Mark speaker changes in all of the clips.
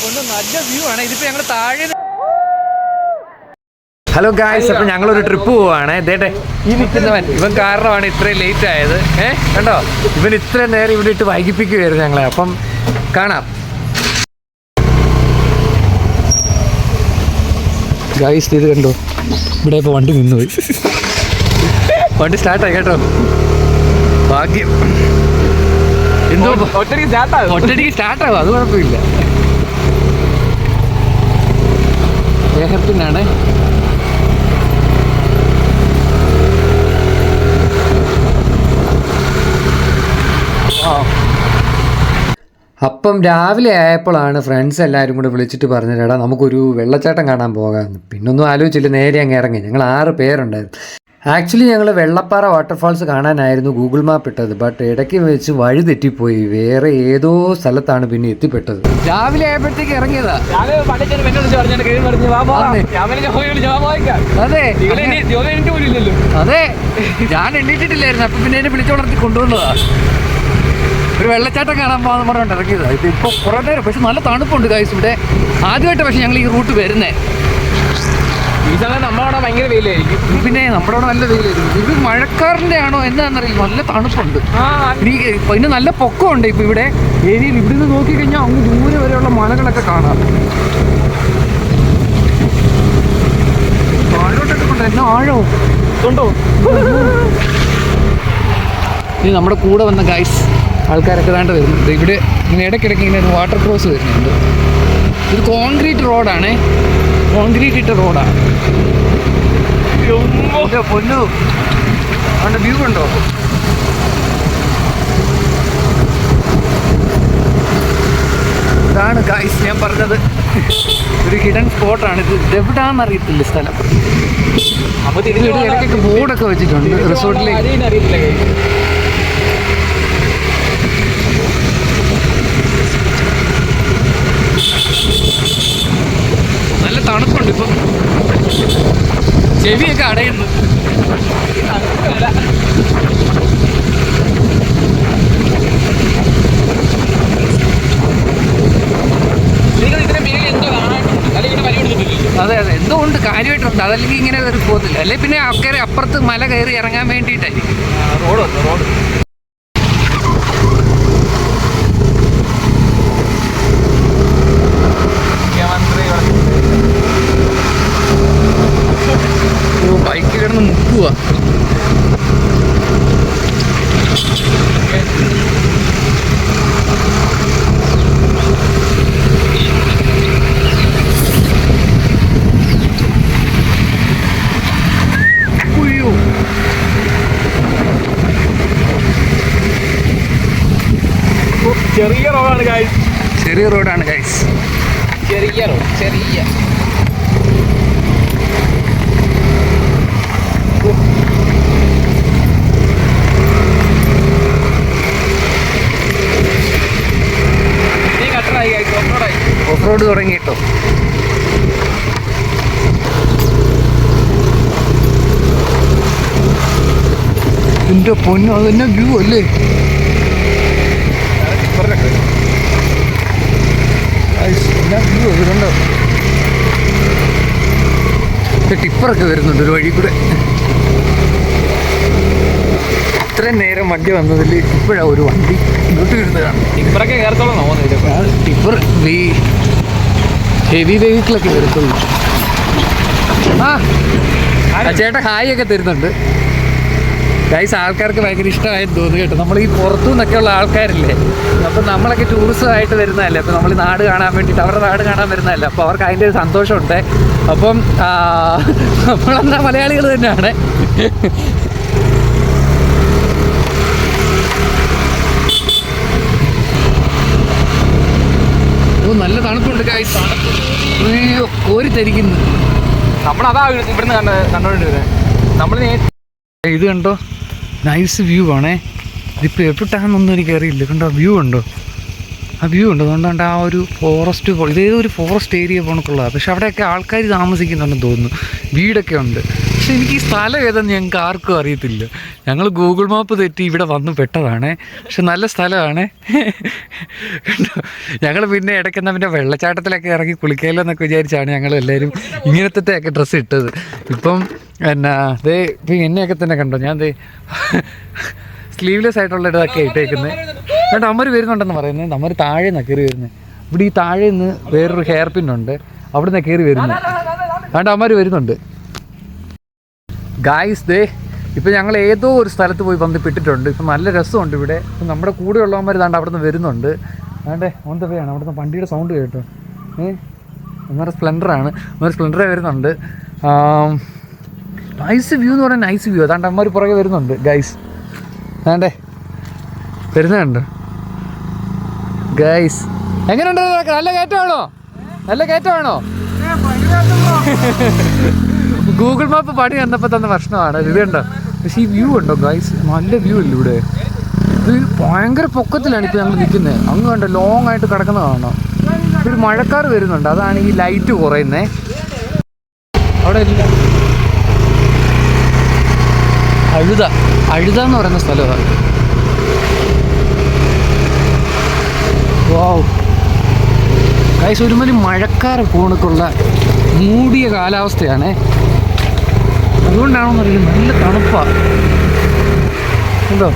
Speaker 1: പൊന്ന് നല്ല വ്യൂ ആണ്. ഇതിപ്പോ ഞങ്ങൾ താഴെ ഹലോ ഗായ്സ് അപ്പൊ ഞങ്ങൾ ഒരു ട്രിപ്പ് പോവാണ് ഇതേട്ടെ ഈ നിൽക്കുന്നവൻ. ഇവൻ കാരണമാണ് ഇത്രയും ലേറ്റ് ആയത്. ഏ? കണ്ടോ? ഇവൻ ഇത്രയും നേരം ഇവിടെ ഇട്ട് വൈകിപ്പിക്കുകയായിരുന്നു ഞങ്ങളെ. അപ്പം കാണാം. ഗായ്സ് ഇത് കണ്ടോ? ഇവിടെ ഇപ്പൊ വണ്ടി നിന്നുപോയി. വണ്ടി സ്റ്റാർട്ടായി കേട്ടോ. ഭാഗ്യം. എന്തോ ഒറ്റടിക്ക് സ്റ്റാർട്ടാകും അത് കുഴപ്പമില്ല. ഏഹർപ്പിന്നാണ് അപ്പം രാവിലെ ആയപ്പോഴാണ് ഫ്രണ്ട്സ് എല്ലാവരും കൂടെ വിളിച്ചിട്ട് പറഞ്ഞത് എടാ നമുക്കൊരു വെള്ളച്ചാട്ടം കാണാൻ പോകാമെന്ന്. പിന്നൊന്നും ആലോചിച്ചില്ല നേരെ അങ്ങ് ഇറങ്ങി. ഞങ്ങൾ ആറ് പേരുണ്ടായിരുന്നു. ആക്ച്വലി ഞങ്ങൾ വെള്ളപ്പാറ വാട്ടർഫാൾസ് കാണാനായിരുന്നു ഗൂഗിൾ മാപ്പ് ഇട്ടത്. ബട്ട് ഇടയ്ക്ക് വെച്ച് വഴി തെറ്റിപ്പോയി. വേറെ ഏതോ സ്ഥലത്താണ് പിന്നെ എത്തിപ്പെട്ടത്. രാവിലെ ആയപ്പോഴത്തേക്ക് ഇറങ്ങിയതാ. അതെ. അതെ. ഞാൻ എണ്ണീറ്റിട്ടില്ലായിരുന്നു അപ്പൊ പിന്നെ എന്നെ വിളിച്ചുണർത്തി കൊണ്ടുവന്നതാ. ഒരു വെള്ളച്ചാട്ടം കാണാൻ പോകാൻ പറഞ്ഞിട്ട് ഇറങ്ങിയതാ. ഇത് ഇപ്പൊ കുറെ നേരം പക്ഷെ നല്ല തണുപ്പുണ്ട് കായ്സ് ഇവിടെ ആദ്യമായിട്ട് പക്ഷെ ഞങ്ങൾ ഈ റൂട്ട് വരുന്നേ.
Speaker 2: ഈ സമയം നമ്മളവിടെ ഭയങ്കര വെയിലായിരിക്കും.
Speaker 1: ഇത് പിന്നെ നമ്മുടെ അവിടെ നല്ല വെയിലായിരിക്കും. ഇത് മഴക്കാറിന്റെ ആണോ എന്താണെന്നറിയില്ല. നല്ല തണുപ്പുണ്ട്. പിന്നെ നല്ല പൊക്കമുണ്ട് ഇപ്പൊ ഇവിടെ. ഏരിയയിൽ ഇവിടുന്ന് നോക്കി കഴിഞ്ഞാൽ അങ്ങ് ദൂരെ വരെയുള്ള മലകളൊക്കെ കാണാം. താഴോട്ടൊക്കെ കൊണ്ട് എന്നാ ആഴോ?
Speaker 2: ഉണ്ടോ
Speaker 1: ഇനി നമ്മുടെ കൂടെ വന്ന ഗൈസ് ആൾക്കാരൊക്കെ വേണ്ട വരുന്നുണ്ട് ഇവിടെ ഇങ്ങനെ ഇടയ്ക്കിടയ്ക്ക് ഇങ്ങനെ വാട്ടർ ക്രോസ് വരുന്നുണ്ട്. ഇത് കോൺക്രീറ്റ് റോഡാണ്. കോൺക്രീറ്റ് ഇട്ട റോഡാണ് പൊന്നു. അവിടെ വ്യൂ ഉണ്ടോ ഇതാണ് ഗൈസ് ഞാൻ പറഞ്ഞത്. ഒരു ഹിഡൻ സ്പോട്ടാണ് ഇത് എവിടാന്ന് അറിയത്തില്ല സ്ഥലം.
Speaker 2: അപ്പൊ
Speaker 1: ഇതിൽ ഇടയ്ക്കൊക്കെ ബോർഡൊക്കെ വെച്ചിട്ടുണ്ട് റിസോർട്ടിലേക്ക്
Speaker 2: അറിയത്തില്ല ഇവിടെ വലിയ അടയുന്നു
Speaker 1: അതെ അതെ. എന്തോ ഉണ്ട് കാര്യമായിട്ടുണ്ട്. അതല്ലെങ്കിൽ ഇങ്ങനെ പോകത്തില്ല അല്ലെ പിന്നെ അക്കരെ അപ്പുറത്ത് മല കയറി ഇറങ്ങാൻ വേണ്ടിയിട്ടായിരിക്കും.
Speaker 2: റോഡ് റോഡ് മുഖ്യമന്ത്രി
Speaker 1: ബൈക്ക് കിടന്ന് മുക്കുക ഉയ്യോ.
Speaker 2: ചെറിയ റോഡാണ് ഗായ്സ്
Speaker 1: ചെറിയ റോഡാണ് ഗൈസ്
Speaker 2: ചെറിയ റോഡ് ചെറിയ നീ കട്ടറായി ഗായ്സ് ഓഫ്റോഡായി
Speaker 1: ഓഫ് റോഡ് തുടങ്ങിയിട്ടോ എന്റെ പൊന്നു അത് തന്നെ വ്യൂ അല്ലേ? വ്യൂ ടിപ്പറൊക്കെ വരുന്നുണ്ട് ഒരു വഴി കൂടെ ഇത്രയും നേരം വണ്ടി വന്നതിൽ ഇപ്പോഴാണ് ഒരു വണ്ടി ഇങ്ങോട്ട് വരുന്നതാണ്
Speaker 2: ടിപ്പറൊക്കെ കയറത്തോളം
Speaker 1: ടിപ്പർ ഈ ഹെവി വെഹിക്കിളൊക്കെ വരുത്തുള്ളൂ ആ ചേട്ടാ ഹായ് ഒക്കെ തരുന്നുണ്ട്. ഗൈസ് ആൾക്കാർക്ക് ഭയങ്കര ഇഷ്ടമായെന്ന് തോന്നുന്നു കേട്ടോ. നമ്മൾ ഈ പുറത്തു നിന്നൊക്കെ ഉള്ള ആൾക്കാരില്ലേ? അപ്പം നമ്മളൊക്കെ ടൂറിസമായിട്ട് വരുന്നതല്ലേ? അപ്പം നമ്മൾ നാട് കാണാൻ വേണ്ടിയിട്ട് അവരുടെ നാട് കാണാൻ വരുന്നതല്ലേ? അപ്പോൾ അവർക്ക് അതിന്റെ ഒരു സന്തോഷമുണ്ട്. അപ്പം നമ്മളെന്താ മലയാളികൾ തന്നെയാണ് ഓ നല്ല തണുപ്പുണ്ട് ഗൈസ് അയ്യോ കോരി തരിക്കുന്നു
Speaker 2: നമ്മളതാ ഇവിടുന്ന് കണ്ട കണ്ടോണ്ടിരുന്നത്. നമ്മൾ
Speaker 1: ഇത് കണ്ടോ? നൈസ് വ്യൂ ആണേ. ഇതിപ്പോൾ എപ്പോഴാണെന്നൊന്നും എനിക്ക് അറിയില്ല കണ്ടോ? വ്യൂ ഉണ്ടോ? ആ വ്യൂ ഉണ്ട്. അതുകൊണ്ടാണ്ട് ആ ഒരു ഫോറസ്റ്റ് പോ ഇതേതോ ഒരു ഫോറസ്റ്റ് ഏരിയ പോണക്കുള്ളതാണ് പക്ഷെ അവിടെയൊക്കെ ആൾക്കാർ താമസിക്കുന്നുണ്ടെന്ന് തോന്നുന്നു. വീടൊക്കെ ഉണ്ട്. പക്ഷെ എനിക്ക് ഈ സ്ഥലം ഏതെന്ന് ഞങ്ങൾക്ക് ആർക്കും അറിയത്തില്ല. ഞങ്ങൾ ഗൂഗിൾ മാപ്പ് തെറ്റി ഇവിടെ വന്ന് പെട്ടതാണേ. പക്ഷെ നല്ല സ്ഥലമാണ്. ഞങ്ങൾ പിന്നെ ഇടയ്ക്കുന്ന പിന്നെ വെള്ളച്ചാട്ടത്തിലൊക്കെ ഇറങ്ങി കുളിക്കാമല്ലോ എന്നൊക്കെ വിചാരിച്ചാണ് ഞങ്ങൾ എല്ലാവരും ഇങ്ങനത്തെ ഒക്കെ ഡ്രസ്സ് ഇട്ടത്. ഇപ്പം എന്നാ ദേ ഇപ്പം എന്നെയൊക്കെ തന്നെ കണ്ടോ? ഞാൻ ദേ സ്ലീവ്ലെസ് ആയിട്ടുള്ള ഇതൊക്കെ ഇട്ടേക്കുന്നത് എന്നിട്ട് അമ്മര് വരുന്നുണ്ടെന്ന് പറയുന്നത് അമ്മര് താഴെ നിന്നാണ് കയറി വരുന്നത് ഇവിടെ ഈ താഴെ നിന്ന് വേറൊരു ഹെയർ പിൻ ഉണ്ട്. അവിടെ നിന്ന് കയറി വരുന്നത് അതുകൊണ്ട് അമ്മര് വരുന്നുണ്ട്. ഗായ്സ് ദേ ഇപ്പം ഞങ്ങൾ ഏതോ ഒരു സ്ഥലത്ത് പോയി ബന്ധപ്പെട്ടിട്ടുണ്ട് ഇപ്പം നല്ല രസമുണ്ട് ഇവിടെ. ഇപ്പം നമ്മുടെ കൂടെ ഉള്ളവന്മാർ ഇതാണ്ട് അവിടെ നിന്ന് വരുന്നുണ്ട്. അതാണ്ടേ ഓന്ത അവിടെ നിന്ന് വണ്ടിയുടെ സൗണ്ട് കേട്ടോ. ഏ ഒന്നര സ്പ്ലെൻഡറാണ്. ഒന്നര സ്പ്ലെൻഡറേ വരുന്നുണ്ട്. നൈസ് വ്യൂ എന്ന് പറഞ്ഞാൽ നൈസ് വ്യൂ അതാണ്ട് അമ്മമാർ പുറകെ വരുന്നുണ്ട് ഗൈസ് വേണ്ടേ? വരുന്നുണ്ട്. ഗൈസ് എങ്ങനെയുണ്ട് നല്ല കയറ്റമാണോ? നല്ല കയറ്റമാണോ? ഗൂഗിൾ മാപ്പ് പണി വന്നപ്പോൾ തന്നെ പ്രശ്നമാണ്. ഇത് കണ്ടോ? പക്ഷേ ഈ വ്യൂ ഉണ്ടോ ഗൈസ് നല്ല വ്യൂ ഇല്ല ഇവിടെ? ഇത് ഭയങ്കര പൊക്കത്തിലാണ് ഇപ്പോൾ ഞങ്ങൾ നിൽക്കുന്നത് അങ്ങ് കണ്ടോ ലോങ് ആയിട്ട് കിടക്കുന്ന കാണാം ഒരു മഴക്കാർ വരുന്നുണ്ട്. അതാണ് ഈ ലൈറ്റ് കുറയുന്നേ. അവിടെ അഴുത. അഴുത എന്ന് പറയുന്ന സ്ഥലമാണ് വാവ്. കൈസ് ഒരുമാതിരി മഴക്കാര പോണക്കുള്ള മൂടിയ കാലാവസ്ഥയാണ്. അതുകൊണ്ടാണോ എന്നറിയില്ല നല്ല തണുപ്പാണ് ഉണ്ടോ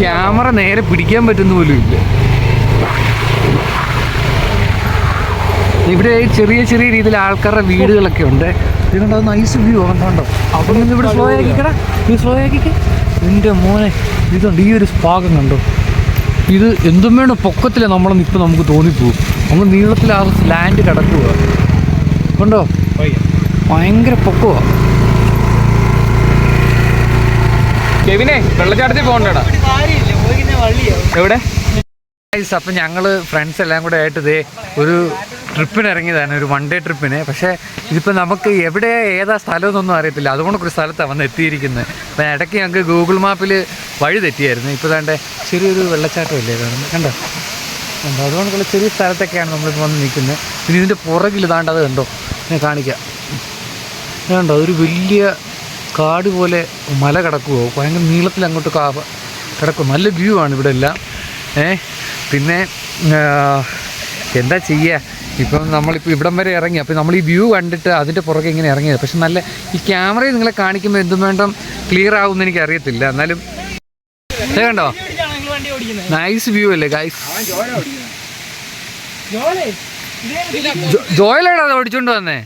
Speaker 1: ക്യാമറ നേരെ പിടിക്കാൻ പറ്റുന്ന പോലും ഇല്ല. ഇവിടെ ചെറിയ ചെറിയ രീതിയിൽ ആൾക്കാരുടെ വീടുകളൊക്കെ ഉണ്ട്. ഇതിനുണ്ടോ നൈസ് വ്യൂ കണ്ടോ? അവിടെ നിന്ന് ഇവിടെ സ്ലോ ആക്കിക്കടാ ഇത് സ്ലോ ആക്കിക്ക് എന്റെ മോനെ ഇതുണ്ട് ഈ ഒരു ഭാഗം കണ്ടോ? ഇത് എന്തും വേണ്ട പൊക്കത്തിലെ നമ്മളെ ഇപ്പം നമുക്ക് തോന്നിപ്പോവും. അങ്ങ് നീളത്തിൽ ആ ലാൻഡ് കിടക്കുക കണ്ടോ? ഭയങ്കര പൊക്കമാ
Speaker 2: കെവിനെ വെള്ളച്ചാട്ടത്തിൽ പോകണ്ടടാ. എവിടെ?
Speaker 1: അപ്പം ഞങ്ങൾ ഫ്രണ്ട്സ് എല്ലാം കൂടെ ആയിട്ട് ഇതേ ഒരു ട്രിപ്പിന് ഇറങ്ങിയതാണ് ഒരു വൺ ഡേ ട്രിപ്പിന് പക്ഷേ ഇതിപ്പോൾ നമുക്ക് എവിടെ ഏതാ സ്ഥലമെന്നൊന്നും അറിയത്തില്ല. അതുകൊണ്ട് ഒരു സ്ഥലത്താണ് വന്ന് എത്തിയിരിക്കുന്നത് അപ്പം ഇടയ്ക്ക് ഞങ്ങൾക്ക് ഗൂഗിൾ മാപ്പിൽ വഴി തെറ്റിയായിരുന്നു. ഇപ്പോൾ തന്നെ ചെറിയൊരു വെള്ളച്ചാട്ടം ഇല്ലേ കാണുന്നത് കണ്ടോ? കണ്ടോ? അതുകൊണ്ടുള്ള ചെറിയ സ്ഥലത്തൊക്കെയാണ് നമ്മളിപ്പോൾ വന്ന് നിൽക്കുന്നത് പിന്നെ ഇതിന്റെ പുറകിൽ ഇതാണ്ട് അത് കണ്ടോ? ഞാൻ കാണിക്കാം. കണ്ടോ? അതൊരു വലിയ കാട് പോലെ മല കിടക്കുമോ ഭയങ്കര നീളത്തിൽ അങ്ങോട്ട് കാ കിടക്കും. നല്ല വ്യൂ ആണ് ഇവിടെ എല്ലാം ഏ? പിന്നെ എന്താ ചെയ്യുക ഇപ്പം നമ്മളിപ്പോൾ ഇവിടം വരെ ഇറങ്ങി. അപ്പോൾ നമ്മൾ ഈ വ്യൂ കണ്ടിട്ട് അതിന്റെ പുറകെ ഇങ്ങനെ ഇറങ്ങിയത്. പക്ഷെ നല്ല ഈ ക്യാമറയിൽ നിങ്ങളെ കാണിക്കുമ്പോൾ എന്തും വേണ്ടം ക്ലിയർ ആവുമെന്ന് എനിക്ക് അറിയത്തില്ല എന്നാലും കണ്ടോ? നൈസ് വ്യൂ അല്ലേ ഗൈസ് ജോയിലാണോ അത് ഓടിച്ചോണ്ട് വന്നേ.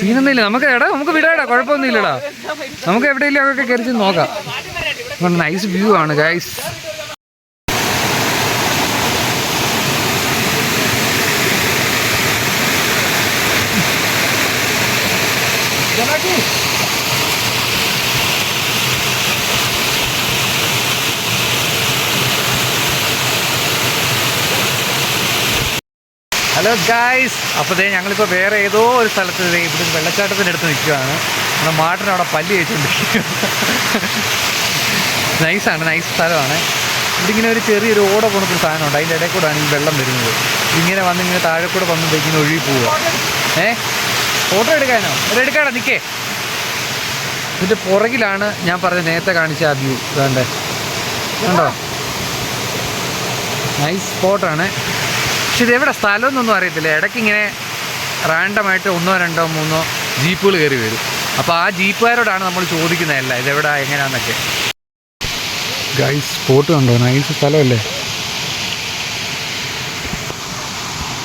Speaker 1: സീനൊന്നുമില്ല. നമുക്ക് എടാ നമുക്ക് വിടാടാ കുഴപ്പമൊന്നുമില്ലടാ. നമുക്ക് എവിടെയെങ്കിലും അതൊക്കെ കയറി നോക്കാം. നൈസ് വ്യൂ ആണ് ഗൈസ് ഹലോ ഗായ്സ് അപ്പോൾ ദേ ഞങ്ങളിപ്പോൾ വേറെ ഏതോ ഒരു സ്ഥലത്ത് ഇവിടെ വെള്ളച്ചാട്ടത്തിന്റെ അടുത്ത് നിൽക്കുകയാണ്. നമ്മുടെ മാട്ടിന് അവിടെ പല്ല് കഴിച്ചുകൊണ്ടിരിക്കുക നൈസാണ് നൈസ് സ്ഥലമാണ്. ഇവിടെ ഇങ്ങനെ ഒരു ചെറിയൊരു ഓട പോണൊരു സാധനമുണ്ട്. അതിന്റെ ഇടയിൽ കൂടെയാണ് ഈ വെള്ളം വരുന്നത്. ഇങ്ങനെ വന്ന് ഇങ്ങനെ താഴെ കൂടെ വന്ന് ഇങ്ങനെ ഒഴുകി പോവുക. ഏ? ഫോട്ടോ എടുക്കാനോ? അത് എടുക്കാടാ നിൽക്കേ ഇതിന്റെ പുറകിലാണ് ഞാൻ പറഞ്ഞ നേരത്തെ കാണിച്ച ആ വ്യൂ വേണ്ടേ കണ്ടോ? നൈസ് സ്പോട്ടാണ് പക്ഷെ ഇത് എവിടെ സ്ഥലമൊന്നും അറിയത്തില്ല. ഇടയ്ക്ക് ഇങ്ങനെ റാൻഡമായിട്ട് ഒന്നോ രണ്ടോ മൂന്നോ ജീപ്പുകൾ കയറി വരും. അപ്പോൾ ആ ജീപ്പുകാരോടാണ് നമ്മൾ ചോദിക്കുന്നതല്ല ഇതെവിടെ എങ്ങനെയാന്നൊക്കെ ഗൈസ് സ്പോട്ട് കണ്ടോ? നൈസ് സ്ഥലമല്ലേ?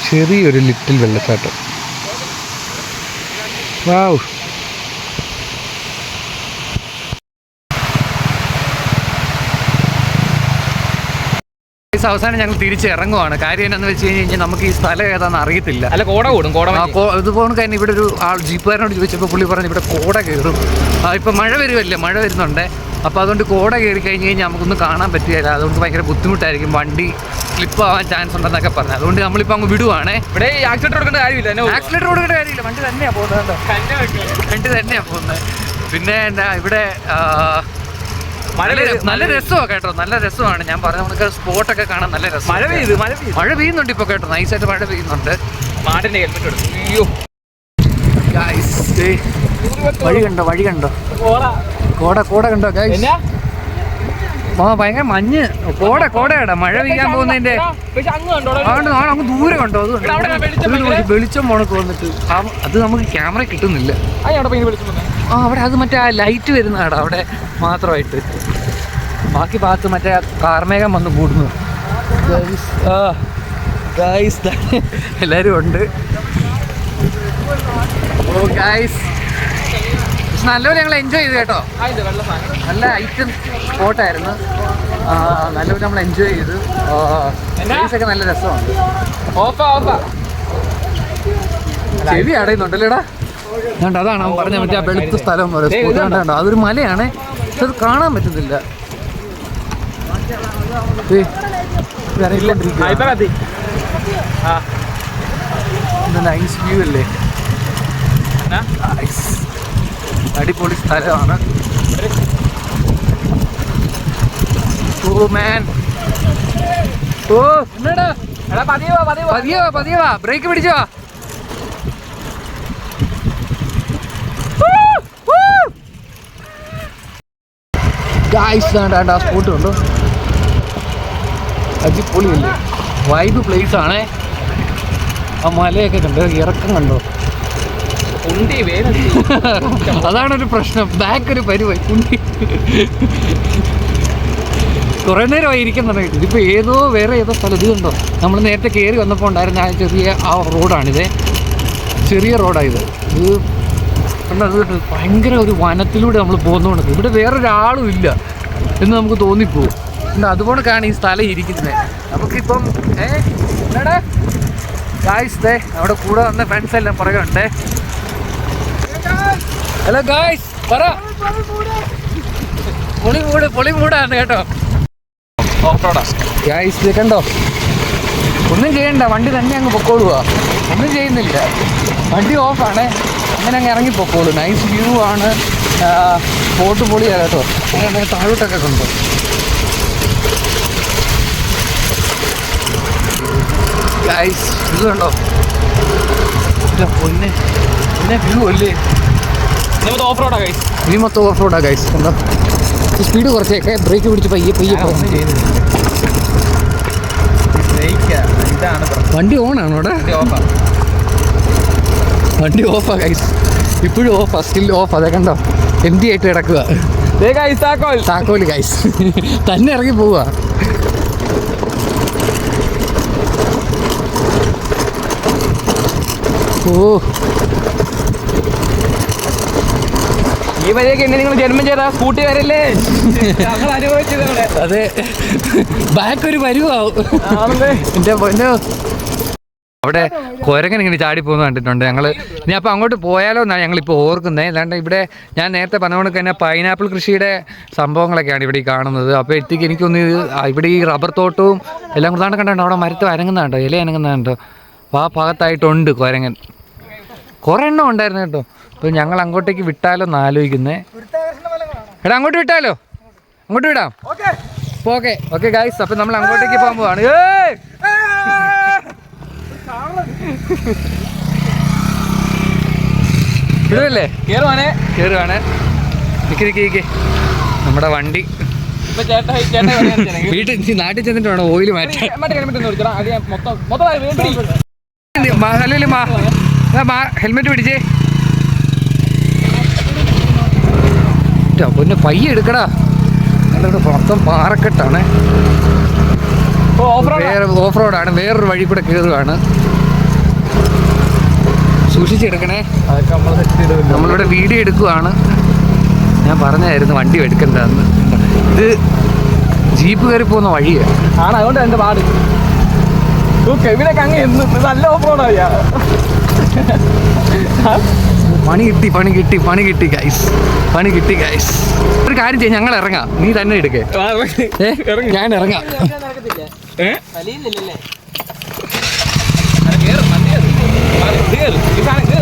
Speaker 1: ചെറിയൊരു ലിറ്റിൽ വെള്ളച്ചാട്ടം. വാവ് ഗൈസ്, അവസാനം ഞങ്ങൾ തിരിച്ച് ഇറങ്ങുവാണ് കാര്യം എന്താണെന്ന് വെച്ച് കഴിഞ്ഞാൽ നമുക്ക് ഈ സ്ഥലം ഏതാണെന്ന് അറിയത്തില്ല.
Speaker 2: അല്ല കോട കൂടും കോട
Speaker 1: ഇതുപോലെ തന്നെ ഇവിടെ ഒരു ആൾ ജീപ്പുകാരനോട് ചോദിച്ചപ്പോൾ പുള്ളി പറഞ്ഞു ഇവിടെ കോട കയറും ഇപ്പം മഴ വരുമല്ലേ മഴ വരുന്നുണ്ട്. അപ്പോൾ അതുകൊണ്ട് കോട കയറി കഴിഞ്ഞ് കഴിഞ്ഞാൽ നമുക്കൊന്നും കാണാൻ പറ്റുകയില്ല അതുകൊണ്ട് ഭയങ്കര ബുദ്ധിമുട്ടായിരിക്കും. വണ്ടി സ്ലിപ്പ് ആവാൻ ചാൻസ് ഉണ്ടെന്നൊക്കെ പറഞ്ഞു. അതുകൊണ്ട് നമ്മളിപ്പോൾ അങ്ങ് വിടുവാണേ.
Speaker 2: ഇവിടെ ആക്സിലേറ്റർ കൊടുക്കേണ്ട കാര്യമില്ല
Speaker 1: ആക്സിലേറ്റർ കൊടുക്കേണ്ട കാര്യമില്ല. വണ്ടി തന്നെയാണ് പോകുന്നത് വണ്ടി തന്നെയാണ് പോകുന്നത്. പിന്നെ എന്താ ഇവിടെ നല്ല നല്ല രസമാണ് കേട്ടോ. നല്ല രസമാണ്. ഞാൻ പറഞ്ഞ നമുക്ക് സ്പോട്ടൊക്കെ കാണാൻ നല്ല രസം
Speaker 2: മഴ പെയ്ത് മഴ പെയ്തു.
Speaker 1: മഴ പെയ്യുന്നുണ്ട് ഇപ്പൊ കേട്ടോ. നൈസായിട്ട് മഴ പെയ്യുന്നുണ്ട്.
Speaker 2: മാടിന്റെ ഹെൽമെറ്റ് എടുത്തു. അയ്യോ.
Speaker 1: വഴി കണ്ടോ വഴി കണ്ടോ? കോട. കോട കണ്ടോ ആ ഭയങ്കര മഞ്ഞ്. കോട കോടയാടാ. മഴ പെയ്യാൻ പോകുന്നതിന്റെ
Speaker 2: അങ്ങ് കണ്ടോടാ
Speaker 1: അതുകൊണ്ട് അങ്ങ് ദൂരെ കണ്ടോ? അത്
Speaker 2: വെളിച്ചം
Speaker 1: പോണക്ക് വന്നിട്ട്. അത് നമുക്ക് ക്യാമറ കിട്ടുന്നില്ല. ആ അവിടെ അത് മറ്റേ ആ ലൈറ്റ് വരുന്നതാടാ അവിടെ മാത്രമായിട്ട്. ബാക്കി ഭാഗത്ത് മറ്റേ കാർമേഘം വന്ന് കൂടുന്നു. എല്ലാവരും ഉണ്ട്. ഓ പക്ഷെ നല്ലപോലെ ഞങ്ങൾ എൻജോയ് ചെയ്തു കേട്ടോ. നല്ല ഐറ്റം സ്പോട്ടായിരുന്നു നല്ലപോലെ നമ്മൾ എൻജോയ് ചെയ്തു. ഒക്കെ നല്ല രസമുണ്ട്. ചെവി അടയുന്നുണ്ടല്ലേടാ. കണ്ടോ അതാണ് അവൻ പറഞ്ഞ മറ്റേ ആ വെളുത്ത സ്ഥലം പോലെ കണ്ടോ, കണ്ടോ അതൊരു മലയാണ്. അത് കാണാൻ പറ്റുന്നില്ല. നൈസ് വ്യൂ അല്ലേ? അടിപൊളി സ്ഥലമാണ്. ഓ മാൻ ഓ എന്നാടാ?
Speaker 2: എടാ പതിയോ പതിയോ
Speaker 1: പതിയെ പതിയെ ബ്രേക്ക് പിടിച്ചോ. ഗായ്സ് വേണ്ട ആ സ്പോട്ട് ഉണ്ടോ അടിപൊളിയല്ലേ? വൈബ് പ്ലേസ് ആണേ. ആ മലയൊക്കെ കണ്ടോ? ഇറക്കം കണ്ടോ?
Speaker 2: അതാണൊരു വേഗം
Speaker 1: അതാണ് ഒരു പ്രശ്നം. ബാക്ക് ഒരു പരിവായി കുണ്ടി കുറേ നേരമായി ഇരിക്കുന്നുണ്ട് ഇതിപ്പോൾ ഏതോ വേറെ ഏതോ സ്ഥലം. ഇത് കണ്ടോ? നമ്മൾ നേരത്തെ കയറി വന്നപ്പോൾ ഉണ്ടായിരുന്ന ആ ചെറിയ ആ റോഡാണിത് ചെറിയ റോഡാണ് ഇത് അത് കണ്ടോ? ഭയങ്കര ഒരു വനത്തിലൂടെ നമ്മൾ പോകുന്നതുകൊണ്ട് ഇവിടെ വേറൊരാളും ഇല്ല എന്ന് നമുക്ക് തോന്നിപ്പോവും. ഉണ്ട് അതുകൊണ്ടൊക്കെയാണ് ഈ സ്ഥലം ഇരിക്കുന്നത്. നമുക്കിപ്പം ഏ ഗായ്സ് ദേ അവിടെ കൂടെ വന്ന ഫ്രണ്ട്സ് എല്ലാം പറയുണ്ടേ ഹലോ ഗായ്സ് പറ. പൊളി മൂട് പൊളി മൂടാണ് കേട്ടോ. ഗായ്സ് കണ്ടോ? ഒന്നും ചെയ്യണ്ട വണ്ടി തന്നെ അങ്ങ് പൊക്കോളുക ഒന്നും ചെയ്യുന്നില്ല. വണ്ടി ഓഫാണ് അങ്ങനെ അങ്ങ് ഇറങ്ങിപ്പോക്കോളൂ പൊക്കോളൂ. നൈസ് വ്യൂ ആണ്. ഫോട്ട് പൊളിയാണ് കേട്ടോ. അങ്ങനെ താഴോട്ടൊക്കെ കണ്ടു? ണ്ടോ ഇത് കണ്ടോ? ഇല്ല പൊന്നെ. പിന്നെ വ്യൂ അല്ലേ?
Speaker 2: ഓഫ് റോഡാ
Speaker 1: ഇനി മൊത്തം ഓഫ് റോഡാ ഗൈസ് കണ്ടോ സ്പീഡ് കുറച്ചേക്കെ ബ്രേക്ക് പിടിച്ച് പയ്യെ പയ്യെ വണ്ടി ഓണാണോ ആണോ അവിടെ
Speaker 2: ഓഫാ
Speaker 1: വണ്ടി ഓഫാ ഗൈസ് ഇപ്പോഴും ഓഫാ സ്റ്റിൽ ഓഫ് അതെ കണ്ടോ? എം ടി ആയിട്ട് കിടക്കുക
Speaker 2: താക്കോൽ.
Speaker 1: താക്കോൽ ഗൈസ് തന്നെ ഇറങ്ങി പോവുക ഓ.
Speaker 2: ഈ വഴിയൊക്കെ എന്നെ നിങ്ങൾ ജന്മം ചെയ്ത സ്കൂട്ടി വരല്ലേ ഞങ്ങൾ അനുഭവിച്ചത്
Speaker 1: അതെ. ബാക്ക് ഒരു വരുവാവും എന്റെ പൊന്നോ. അവിടെ കുരങ്ങൻ ഇങ്ങനെ ചാടി പോകുന്ന കണ്ടിട്ടുണ്ട്. ഞങ്ങൾ ഇനി അപ്പോൾ അങ്ങോട്ട് പോയാലോ എന്നാണ് ഞങ്ങളിപ്പോൾ ഓർക്കുന്നത് അല്ലാണ്ട് ഇവിടെ ഞാൻ നേരത്തെ പറഞ്ഞ കൊണ്ട് തന്നെ പൈനാപ്പിൾ കൃഷിയുടെ സംഭവങ്ങളൊക്കെയാണ് ഇവിടെ ഈ കാണുന്നത്. അപ്പോൾ എത്തിക്ക് എനിക്കൊന്ന് ഇവിടെ ഈ റബ്ബർ തോട്ടവും എല്ലാം കൂടെ കണ്ടോ? അവിടെ മരത്ത് അനങ്ങുന്നുണ്ടോ? ഇല അനങ്ങുന്നുണ്ടോ? അപ്പോൾ ആ ഭാഗത്തായിട്ടുണ്ട് കുരങ്ങൻ. കുറേ എണ്ണം ഉണ്ടായിരുന്നു കേട്ടോ. അപ്പോൾ ഞങ്ങൾ അങ്ങോട്ടേക്ക് വിട്ടാലോ എന്ന് ആലോചിക്കുന്നേ. എടാ അങ്ങോട്ട് വിട്ടാലോ? അങ്ങോട്ട് വിടാം. ഓക്കെ. ഓക്കെ ഗായ്സ് അപ്പോൾ നമ്മൾ അങ്ങോട്ടേക്ക് പോകുമ്പോഴാണ് പോവാണ്.
Speaker 2: കേറുവാനേ
Speaker 1: കേറുവാണേ നിക്ക് നിക്ക് നിക്ക്. നമ്മുടെ വണ്ടി. വീട്ടിൽ നാട്ടിൽ ചെന്നിട്ട് വേണം ഓയിൽ മാറ്റാൻ.
Speaker 2: മറ്റേ ഹെൽമെറ്റ്
Speaker 1: പിടിച്ചേ. പിന്നെ പയ്യെ എടുക്കടാ. എന്നിട്ട് മൊത്തം പാറക്കെട്ടാണ്. വേറെ ഓഫ് റോഡാണ്. വേറൊരു വഴി കൂടെ കയറുകയാണ് സൂക്ഷിച്ചെടുക്കണേ. നമ്മളിവിടെ വീഡിയോ എടുക്കുവാണ്. ഞാൻ പറഞ്ഞായിരുന്നു വണ്ടി എടുക്കണ്ടെന്ന്. ഇത് ജീപ്പ് കയറി പോകുന്ന വഴിയാണ്
Speaker 2: ആണ് അതുകൊണ്ട് എന്റെ പാട്. കെവിനൊക്കെ അങ്ങ് നല്ല ഓഫ്
Speaker 1: പണി കിട്ടി പണി കിട്ടി പണി കിട്ടി ഗൈസ് പണി കിട്ടി ഗൈസ് ഒരു കാര്യം ചെയ്യാം ഞങ്ങൾ ഇറങ്ങാം. നീ തന്നെ എടുക്കേ. ഞാൻ ഇറങ്ങാം.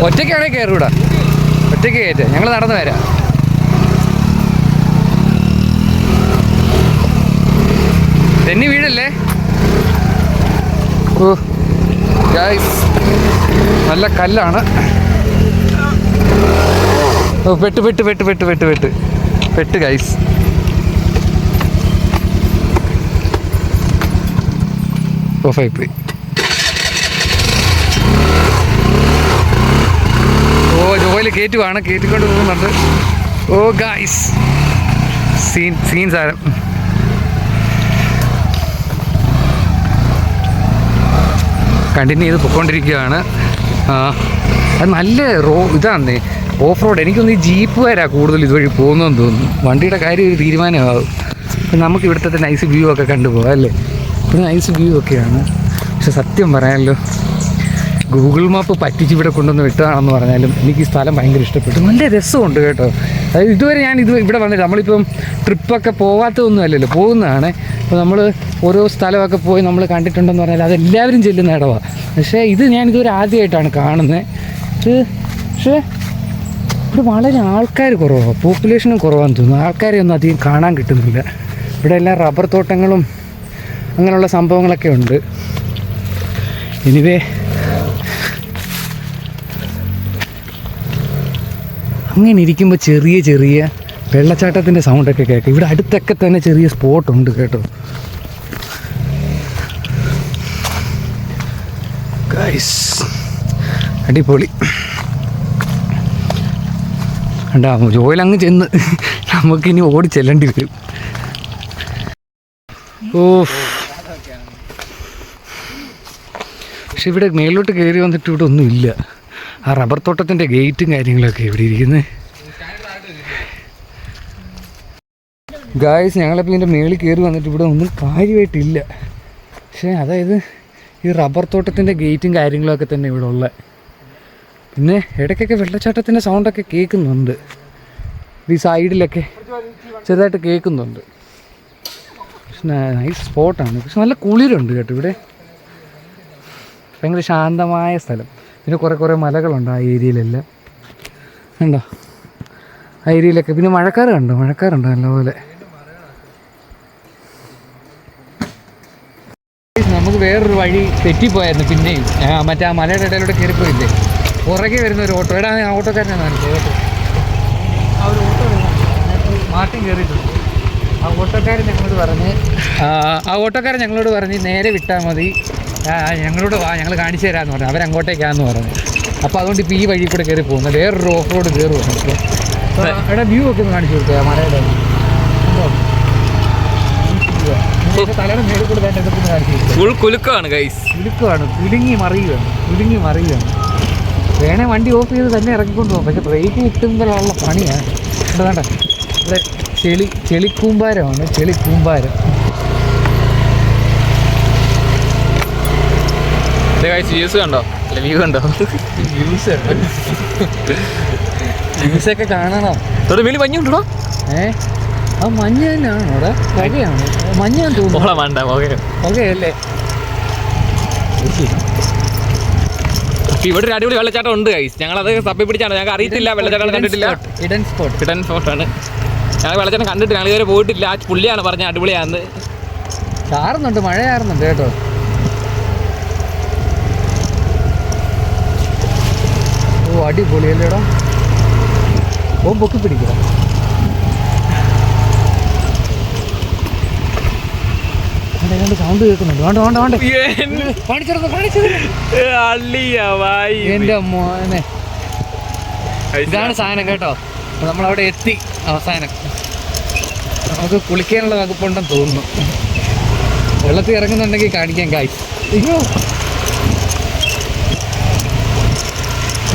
Speaker 1: ഒറ്റയ്ക്കാണെങ്കിൽ കയറൂടാ ഒറ്റയ്ക്ക് കയറ്റ ഞങ്ങൾ നടന്നു വരാം. തെന്നി വീടല്ലേ ഓ നല്ല കല്ലാണ്. ഓ പെട്ട് പെട്ട് പെട്ട് പെട്ട് പെട്ട് പെട്ട് പെട്ട് ഗൈസ് ഓഫായി പോയി ജോയിൽ കയറ്റുവാണ്. കയറ്റിക്കൊണ്ട് പോകുന്നുണ്ട് ഓ ഗൈസ് സീൻ സീൻ സാരം. കണ്ടിന്യൂ ചെയ്ത് പൊയ്ക്കൊണ്ടിരിക്കുകയാണ് അത് നല്ല റോ ഇതാന്നേ. ഓഫ് റോഡ് എനിക്കൊന്ന് ഈ ജീപ്പുകാരാ കൂടുതൽ ഇതുവഴി പോകുന്നതെന്ന് തോന്നുന്നു. വണ്ടിയുടെ കാര്യം ഒരു തീരുമാനമാകും. നമുക്ക് ഇവിടുത്തെ നൈസ് വ്യൂ ഒക്കെ കണ്ടുപോകാം അല്ലേ? ഇത് നൈസ് വ്യൂ ഒക്കെയാണ്. പക്ഷെ സത്യം പറയാമല്ലോ ഗൂഗിൾ മാപ്പ് പറ്റിച്ച് ഇവിടെ കൊണ്ടുവന്ന് വിട്ടതാണെന്ന് പറഞ്ഞാലും എനിക്ക് ഈ സ്ഥലം ഭയങ്കര ഇഷ്ടപ്പെട്ടു. നല്ല രസമുണ്ട് കേട്ടോ. അതായത് ഇതുവരെ ഞാൻ ഇത് ഇവിടെ വന്നിട്ട് നമ്മളിപ്പം ട്രിപ്പൊക്കെ പോകാത്തതൊന്നും അല്ലല്ലോ. പോകുന്നതാണ്. അപ്പോൾ നമ്മൾ ഓരോ സ്ഥലമൊക്കെ പോയി നമ്മൾ കണ്ടിട്ടുണ്ടെന്ന് പറഞ്ഞാൽ അതെല്ലാവരും ചെല്ലുന്ന ഇടവാണ് പക്ഷേ ഇത് ഞാൻ ഇതുവരെ ആദ്യമായിട്ടാണ് കാണുന്നത് ഇത് പക്ഷേ ഇവിടെ വളരെ ആൾക്കാർ കുറവാണ് പോപ്പുലേഷനും കുറവാണെന്ന് തോന്നുന്നു. ആൾക്കാരെ ഒന്നും അധികം കാണാൻ കിട്ടുന്നില്ല. ഇവിടെ എല്ലാം റബ്ബർ തോട്ടങ്ങളും അങ്ങനെയുള്ള സംഭവങ്ങളൊക്കെ ഉണ്ട്. എനിവേ അങ്ങനെ ഇരിക്കുമ്പോൾ ചെറിയ ചെറിയ വെള്ളച്ചാട്ടത്തിന്റെ സൗണ്ടൊക്കെ കേൾക്കാം ഇവിടെ അടുത്തൊക്കെ തന്നെ ചെറിയ സ്പോട്ടുണ്ട് കേട്ടോ. ഗൈസ് അടിപൊളി. ഉണ്ടാ ജോയിൽ അങ്ങ് ചെന്ന് നമുക്കിനി ഓടി ചെല്ലേണ്ടി വരും. ഓ പക്ഷെ ഇവിടെ മേലോട്ട് കയറി വന്നിട്ട് ഇവിടെ ഒന്നുമില്ല ആ റബ്ബർ തോട്ടത്തിന്റെ ഗേറ്റും കാര്യങ്ങളൊക്കെ ഇവിടെ ഇരിക്കുന്നത് ഗായ്സ് ഞങ്ങളിപ്പോൾ ഇതിന്റെ മേളിൽ കയറി വന്നിട്ട് ഇവിടെ ഒന്നും കാര്യമായിട്ടില്ല. പക്ഷേ അതായത് ഈ റബ്ബർ തോട്ടത്തിന്റെ ഗേറ്റും കാര്യങ്ങളൊക്കെ തന്നെ ഇവിടെ ഉള്ള. പിന്നെ ഇടയ്ക്കൊക്കെ വെള്ളച്ചാട്ടത്തിന്റെ സൗണ്ടൊക്കെ കേൾക്കുന്നുണ്ട്. ഈ സൈഡിലൊക്കെ ചെറുതായിട്ട് കേൾക്കുന്നുണ്ട്. നൈസ് സ്പോട്ടാണ് പക്ഷെ നല്ല കുളിരുണ്ട് കേട്ടോ ഇവിടെ. ഭയങ്കര ശാന്തമായ സ്ഥലം. പിന്നെ കുറേ കുറേ മലകളുണ്ട് ആ ഏരിയയിലെല്ലാം. ഉണ്ടോ ആ ഏരിയയിലൊക്കെ. പിന്നെ മഴക്കാർ കണ്ടോ? മഴക്കാറുണ്ട് നല്ലപോലെ. നമുക്ക് വേറൊരു വഴി തെറ്റിപ്പോയായിരുന്നു പിന്നെ മറ്റേ ആ മലയുടെ ഇടയിലൂടെ കയറിപ്പോയില്ലേ? പുറകെ വരുന്ന ഒരു ഓട്ടോ. എടാ ഓട്ടോക്കാരനാണ് ഓട്ടോ. ആ ഒരു ഓട്ടോ മാട്ടിൻ കയറിയിട്ടുണ്ട്. ആ ഓട്ടോക്കാരൻ ഞങ്ങളോട് പറഞ്ഞ് ആ, ഓട്ടോക്കാരൻ ഞങ്ങളോട് പറഞ്ഞ് നേരെ വിട്ടാൽ മതി. ഞങ്ങളോട് വാ ഞങ്ങൾ കാണിച്ചു തരാമെന്ന് പറഞ്ഞു. അവരങ്ങോട്ടേക്കാന്ന് പറഞ്ഞു. അപ്പോൾ അതുകൊണ്ട് ഇപ്പോൾ ഈ വഴി കൂടെ കയറി പോകുന്നത് വേറൊരു ഓഫ് റോഡ് കയറി പോകുന്നു ഇപ്പോൾ എടാ വ്യൂ ഒക്കെ ഒന്ന് കാണിച്ചു കൊടുത്തേ? മലയുടെ
Speaker 2: ഗൈസ്
Speaker 1: കുലുക്കമാണ് കുലുങ്ങി മറിയുകയാണ് കുലുങ്ങി മറിയുകയാണ് വേണേ വണ്ടി ഓഫ് ചെയ്ത് തന്നെ ഇറക്കിക്കൊണ്ട് പോകും. പക്ഷെ ബ്രേക്ക് കിട്ടുമ്പോഴുള്ള പണിയാണ്. ഇവിടെ വേണ്ട ഇവിടെ ചെളി ചെളിക്കൂമ്പാരമാണ്. ചെളിക്കൂമ്പാരം.
Speaker 2: ഗൈസ് ജ്യൂസ് കണ്ടോ? അല്ല വ്യൂ കണ്ടോ?
Speaker 1: ജ്യൂസ് ഒക്കെ കാണണം.
Speaker 2: തൊട്ട് വലിയ മഞ്ഞുണ്ടോ
Speaker 1: ഏ? ആ മഞ്ഞ തന്നെയാണോ അവിടെ പുകയാണ്. മഞ്ഞാന്ന് തോന്നുന്നു.
Speaker 2: മണ്ട വേണ്ട ഓക്കെ
Speaker 1: അല്ലേ
Speaker 2: ഇവിടെ ഒരു അടിപൊളി വെള്ളച്ചാട്ടം ഉണ്ട് കൈസ് ഞങ്ങൾ അത് തപ്പി പിടിച്ചാണ്? ഞങ്ങൾക്ക് അറിയത്തില്ല വെള്ളച്ചാട്ടം കണ്ടിട്ടില്ല.
Speaker 1: ഇഡൻ സ്പോട്ട്
Speaker 2: കിട്ടൻ സ്പോട്ടാണ് ഞങ്ങൾ വെള്ളച്ചാട്ടം കണ്ടിട്ട് ഞങ്ങൾ ഇതുവരെ പോയിട്ടില്ല. പുള്ളിയാണ് പറഞ്ഞ അടിപൊളിയാന്ന്.
Speaker 1: ചാറുന്നുണ്ട് മഴ ചാറുന്നുണ്ട് കേട്ടോ. അടിപൊളിയല്ലേടാ. ഓ പൊക്കി പിടിക്കണം സൗണ്ട് കേൾക്കുന്നുണ്ട്. വേണ്ട വേണ്ട വേണ്ട. കാണിച്ചെടുത്ത് കാണിച്ചത് എന്റെ മോനെ. ഇതാണ് സാധനം കേട്ടോ. നമ്മൾ നമ്മളവിടെ എത്തി അവസാനം. നമുക്ക് കുളിക്കാനുള്ള വകുപ്പുണ്ടെന്ന് തോന്നുന്നു. വെള്ളത്തിൽ ഇറങ്ങുന്നുണ്ടെങ്കിൽ കാണിക്കാൻ കായ് അയ്യോ.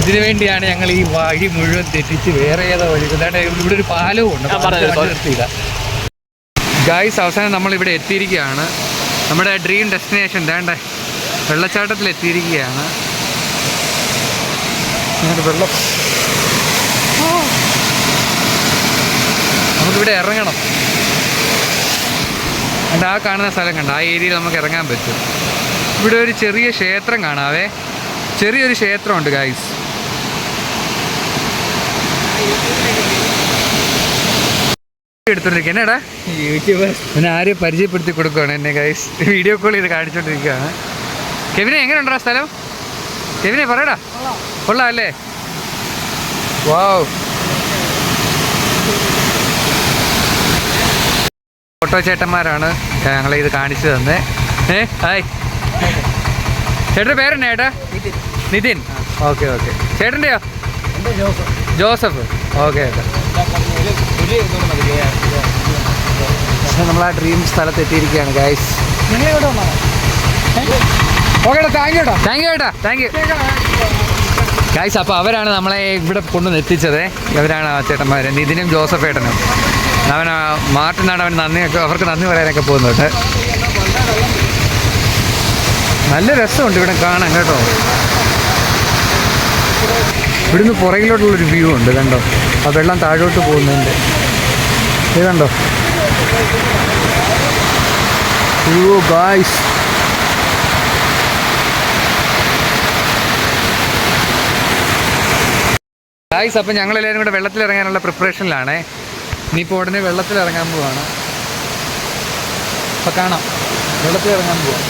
Speaker 1: ഇതിനു വേണ്ടിയാണ് ഞങ്ങൾ ഈ വഴി മുഴുവൻ തെറ്റിച്ച് വേറെ ഏതോ വഴി. ഇതാണ്ട് ഇവിടെ ഒരു പാലവും ഉണ്ട്.
Speaker 2: നിർത്തിയില്ല.
Speaker 1: ഗായ്സ് അവസാനം നമ്മൾ ഇവിടെ എത്തിയിരിക്കുകയാണ്. നമ്മുടെ ഡ്രീം ഡെസ്റ്റിനേഷൻ വേണ്ട വെള്ളച്ചാട്ടത്തിൽ എത്തിയിരിക്കുകയാണ്. വെള്ളം. നമുക്കിവിടെ ഇറങ്ങണം. കണ്ട ആ കാണുന്ന സ്ഥലം കണ്ട? ആ ഏരിയയിൽ നമുക്ക് ഇറങ്ങാൻ പറ്റും. ഇവിടെ ഒരു ചെറിയ ക്ഷേത്രം കാണാവേ. ചെറിയൊരു ക്ഷേത്രമുണ്ട് ഗായ്സ് എടുത്തോണ്ടിരിക്കുക എന്നാടാ?
Speaker 2: യൂട്യൂബർ
Speaker 1: പിന്നെ ആരെയും പരിചയപ്പെടുത്തി കൊടുക്കുകയാണ് എന്നെ ഗൈസ് വീഡിയോ കോൾ ചെയ്ത് കാണിച്ചോണ്ടിരിക്കുകയാണ് കെവിനെ എങ്ങനെയുണ്ടോ സ്ഥലം? കെവിനെ പറയടാ. കൊള്ളാം അല്ലേ വാവ് ഓട്ടോ ചേട്ടന്മാരാണ് ഞങ്ങളെ ഇത് കാണിച്ചു തന്നെ. ഏ ഹായ്. ചേട്ടന്റെ പേരെന്നാ ചേട്ടാ Nitin. Okay okay. ചേട്ടന്റെയോ Joseph. Okay ചേട്ടാ പക്ഷേ നമ്മൾ ആ ഡ്രീം സ്ഥലത്ത് എത്തിയിരിക്കുകയാണ് guys okay thank you thank you ഏട്ടാ താങ്ക് യു ഗൈസ് അപ്പോൾ അവരാണ് നമ്മളെ ഇവിടെ കൊണ്ടുവന്ന് എത്തിച്ചത്. ഇവരാണ് ആ ചേട്ടന്മാർ നിതിനും ജോസഫ് ഏട്ടനും അവൻ മാർട്ടിനാണ് അവൻ നന്ദിയൊക്കെ അവർക്ക് നന്ദി പറയാനൊക്കെ പോകുന്നുണ്ട്. നല്ല രസമുണ്ട് ഇവിടെ കാണാൻ കേട്ടോ. ഇവിടുന്ന് പുറകിലോട്ടുള്ളൊരു വ്യൂ ഉണ്ട് കണ്ടോ? ആ വെള്ളം താഴോട്ട് പോകുന്നുണ്ട്. ഇത് കണ്ടോ? അയ്യോ ഗായ്സ് ഗായ്സ് അപ്പം ഞങ്ങൾ എല്ലാവരും കൂടെ വെള്ളത്തിൽ ഇറങ്ങാനുള്ള പ്രിപ്പറേഷനിലാണ് ഇനിയിപ്പോൾ ഉടനെ വെള്ളത്തിൽ ഇറങ്ങാൻ പോവാണ്. അപ്പം കാണാം. വെള്ളത്തിൽ ഇറങ്ങാൻ പോവാം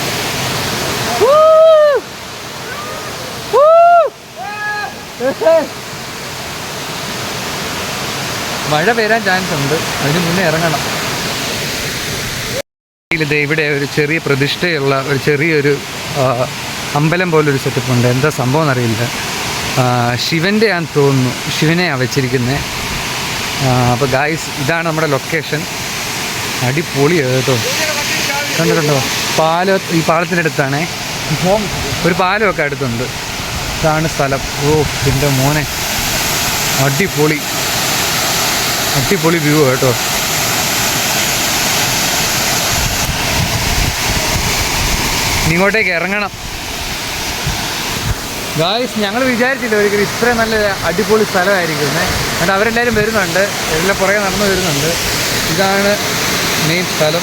Speaker 1: മഴ വരാൻ ചാൻസ് ഉണ്ട്. അതിന് മുന്നേ ഇറങ്ങണം. ഇവിടെ ഒരു ചെറിയ പ്രതിഷ്ഠയുള്ള ഒരു ചെറിയൊരു അമ്പലം പോലൊരു സെറ്റപ്പ് ഉണ്ട്. എന്താ സംഭവം എന്നറിയില്ല. ശിവന്റെ ആണെന്ന് തോന്നുന്നു. ശിവനെയാണ് വെച്ചിരിക്കുന്നത് അപ്പോൾ ഗായ്സ് ഇതാണ് നമ്മുടെ ലൊക്കേഷൻ അടിപൊളി കേട്ടോ. കണ്ടോ കണ്ടോ? പാലം ഈ പാലത്തിന്റെ അടുത്താണേ ഒരു പാലമൊക്കെ അടുത്തുണ്ട്. ഇതാണ് സ്ഥലം. ഓ എന്റെ മോനെ. അടിപൊളി. അടിപൊളി വ്യൂ കേട്ടോ. ഇങ്ങോട്ടേക്ക് ഇറങ്ങണം. ഗായ്സ് ഞങ്ങൾ വിചാരിച്ചില്ല ഒരിക്കലും ഇത്രയും നല്ല അടിപൊളി സ്ഥലമായിരിക്കും. എന്നിട്ട് അവരെല്ലാവരും വരുന്നുണ്ട്. എല്ലാം പുറകെ നടന്നു വരുന്നുണ്ട്. ഇതാണ് മെയിൻ സ്ഥലം.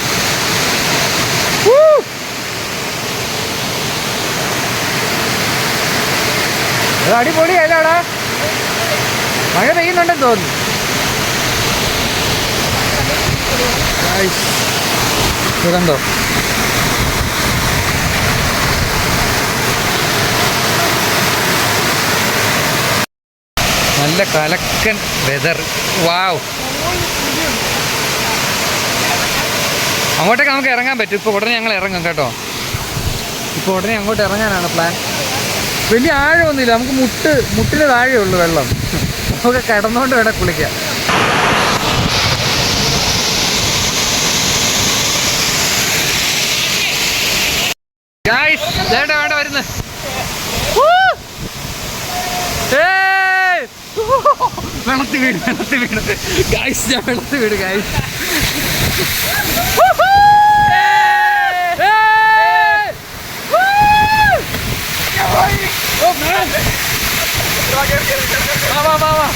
Speaker 1: Woo! ഇത് അടിപൊളിയല്ലോടാ മഴ പെയ്യുന്നുണ്ടെന്ന് തോന്നുന്നു. Guys, കണ്ടോ നല്ല കലക്കൻ വെതർ വാവ് അങ്ങോട്ടേക്ക് നമുക്ക് ഇറങ്ങാൻ പറ്റും. ഇപ്പോൾ ഉടനെ ഞങ്ങൾ ഇറങ്ങും കേട്ടോ. ഇപ്പോൾ ഉടനെ അങ്ങോട്ട് ഇറങ്ങാനാണ് പ്ലാൻ വലിയ ആഴമൊന്നുമില്ല. നമുക്ക് മുട്ട് മുട്ടിന് താഴെ ഉള്ളു വെള്ളം. നമുക്ക് കിടന്നുകൊണ്ട് വേണം കുളിക്കാം വേണ്ട വേണ്ട വരുന്നത് വെള്ളത്തിൽ വീട് വെള്ളത്തിൽ വീട് ഗായ്സ് ഞാൻ വെള്ളത്തിൽ വീട് ഗായ്സ് വാ വാ വാ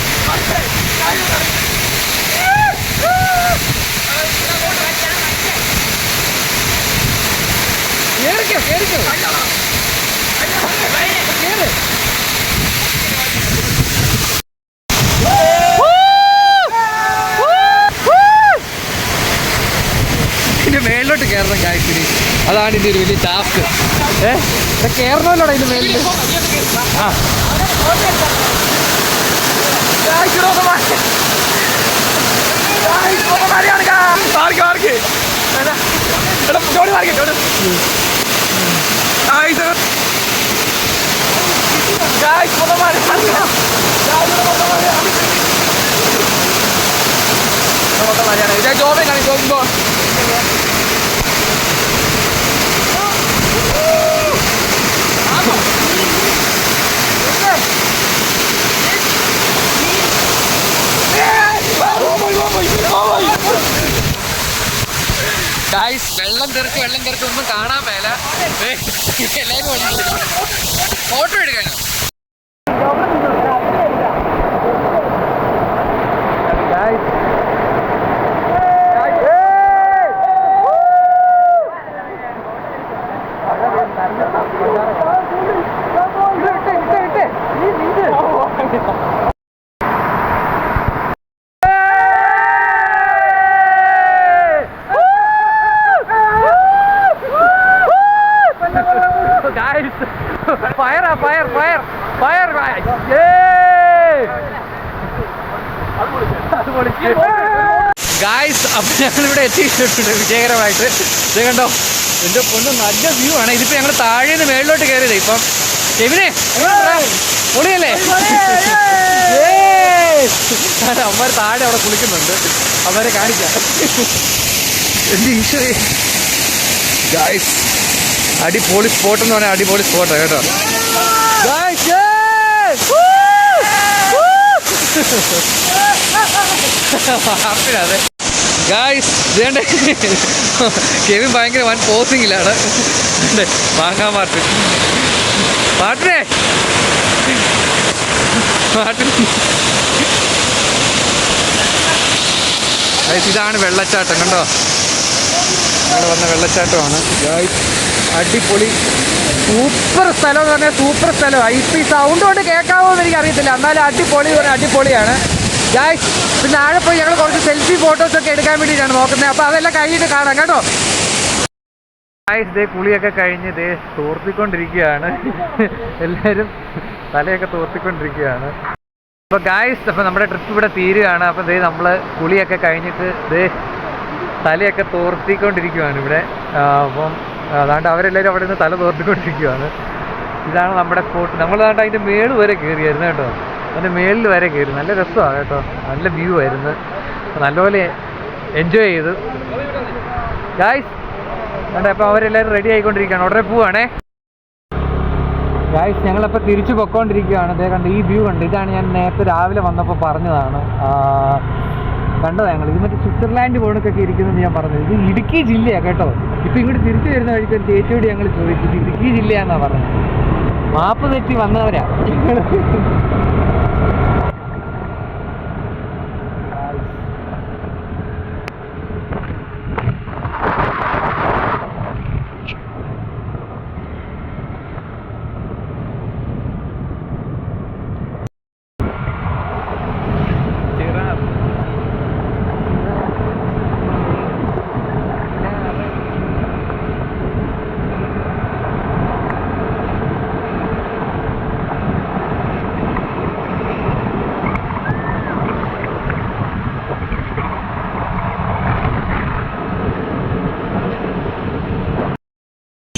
Speaker 1: കേറിക്കോ കേറിക്കോ കേറ് ഇതിന്റെ മേളിലോട്ട് കയറണം കായ്ക്കിരി അതാണ് ഇതിന്റെ ഒരു വലിയ ടാസ്ക് ഏ? ഇവിടെ കയറണമല്ലോടാ മേലിൽ ആ.
Speaker 2: കാണി ജോബോ
Speaker 1: ഗായ്സ് വെള്ളം തെറിച്ച് വെള്ളം തെറിച്ച് ഒന്നും കാണാൻ മേല. എല്ലാവരും ഫോട്ടോ എടുക്കാനോ? എത്തിയിട്ടുണ്ട് വിജയകരമായിട്ട്. ഇത് കണ്ടോ? എന്റെ പൊണ്ണ് നല്ല വ്യൂ ആണ്. ഇതിപ്പോൾ ഞങ്ങൾ താഴെ നിന്ന് മേളിലോട്ട് കയറിയത് ഇപ്പം. എവിനെ പൊളിയല്ലേ? അമ്മമാർ താഴെ അവിടെ കുളിക്കുന്നുണ്ട്. അവരെ കാണിക്കാം. എന്റെ ഈശ്വരേ? ഗായ്സ് അടിപൊളി സ്പോട്ട് എന്ന് പറഞ്ഞാൽ അടിപൊളി സ്പോട്ട് കേട്ടോ. ഹാപ്പിയാണ് yes! ഗായ്സ് ഇതേണ്ട കെവിൻ ഭയങ്കര വൻ പോസിങ്ങിലാണ് മാങ്ങാ മാർട്ടിൻ മാർട്ടിനെ മാർട്ടിൻ ഇതാണ് വെള്ളച്ചാട്ടം കണ്ടോ? ഇവിടെ വന്ന വെള്ളച്ചാട്ടമാണ്. ഗായ്സ് അടിപൊളി. സൂപ്പർ സ്ഥലം എന്ന് പറഞ്ഞാൽ സൂപ്പർ സ്ഥലം. ഐ പി സൗണ്ട് കൊണ്ട് കേൾക്കാവോ എന്ന് എനിക്ക് അറിയത്തില്ല എന്നാലും അടിപൊളി ഒരു അടിപൊളിയാണ്. ഗായ്സ് പിന്നെ താഴെ പോയി ഞങ്ങൾ കുറച്ച് സെൽഫി ഫോട്ടോസ് ഒക്കെ എടുക്കാൻ വേണ്ടിയിട്ടാണ് നോക്കുന്നത്. അപ്പോൾ അതെല്ലാം കഴിഞ്ഞിട്ട് കാണാം കേട്ടോ? ഗായ്സ് ദേ കുളിയൊക്കെ കഴിഞ്ഞ് ദേ തോർത്തിക്കൊണ്ടിരിക്കുകയാണ്. എല്ലാവരും തലയൊക്കെ തോർത്തിക്കൊണ്ടിരിക്കുകയാണ്. അപ്പോൾ ഗായ്സ് അപ്പോൾ നമ്മുടെ ട്രിപ്പ് ഇവിടെ തീരുകയാണ്. അപ്പോൾ ദേ നമ്മൾ കുളിയൊക്കെ കഴിഞ്ഞിട്ട് ദേ തലയൊക്കെ തോർത്തിക്കൊണ്ടിരിക്കുകയാണ് ഇവിടെ. അപ്പം അതാണ്ട് അവരെല്ലാവരും അവിടെ നിന്ന് തല തോർത്തിക്കൊണ്ടിരിക്കുകയാണ് ഇതാണ് നമ്മുടെ സ്പോട്ട് നമ്മൾ അതാണ്ട് അതിന്റെ മേൾ വരെ കയറിയായിരുന്നു കേട്ടോ? അതിന്റെ മേളിൽ വരെ കയറി. നല്ല രസമാണ് കേട്ടോ. നല്ല വ്യൂ ആയിരുന്നു. നല്ലപോലെ എൻജോയ് ചെയ്തു. ഗായ്സ് വേണ്ട അപ്പോൾ അവരെല്ലാവരും റെഡി ആയിക്കൊണ്ടിരിക്കുകയാണ്. ഉടനെ പോവാണേ. ഗായ്സ് ഞങ്ങളപ്പോൾ തിരിച്ചു പൊക്കോണ്ടിരിക്കുകയാണ്. ഇതേ കണ്ട് ഈ വ്യൂ കണ്ട്? ഇതാണ് ഞാൻ നേരത്തെ രാവിലെ വന്നപ്പോൾ പറഞ്ഞതാണ്. കണ്ടതാണ് ഞങ്ങൾ. ഇത് മറ്റേ സ്വിറ്റ്സർലാൻഡ് പോണക്കൊക്കെ ഇരിക്കുന്നത് ഞാൻ പറഞ്ഞത്. ഇത് ഇടുക്കി ജില്ലയാണ് കേട്ടോ. ഇപ്പം ഇങ്ങോട്ട് തിരിച്ചു വരുന്ന വഴിക്ക് ഒരു ചേച്ചിയോട് ഞങ്ങൾ ചോദിച്ചു. ഇടുക്കി ജില്ലയാണെന്നാണ് പറഞ്ഞത്. മാപ്പ് തെറ്റി വന്നവരാ.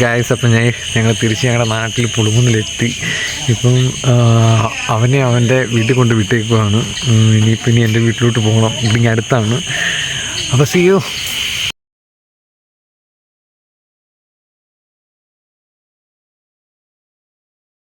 Speaker 1: ഗായ്സ് അപ്പം ഞാൻ ഞങ്ങൾ തിരിച്ച് ഞങ്ങളുടെ നാട്ടിൽ പുളുമുന്നിലെത്തി ഇപ്പം അവനെ അവന്റെ വീട്ടിൽ കൊണ്ട് വിട്ടേക്കുവാണ്. ഇനിയിപ്പം ഇനി എന്റെ വീട്ടിലോട്ട് പോകണം. ഇനി അടുത്താണ് അപ്പോൾ സിയോ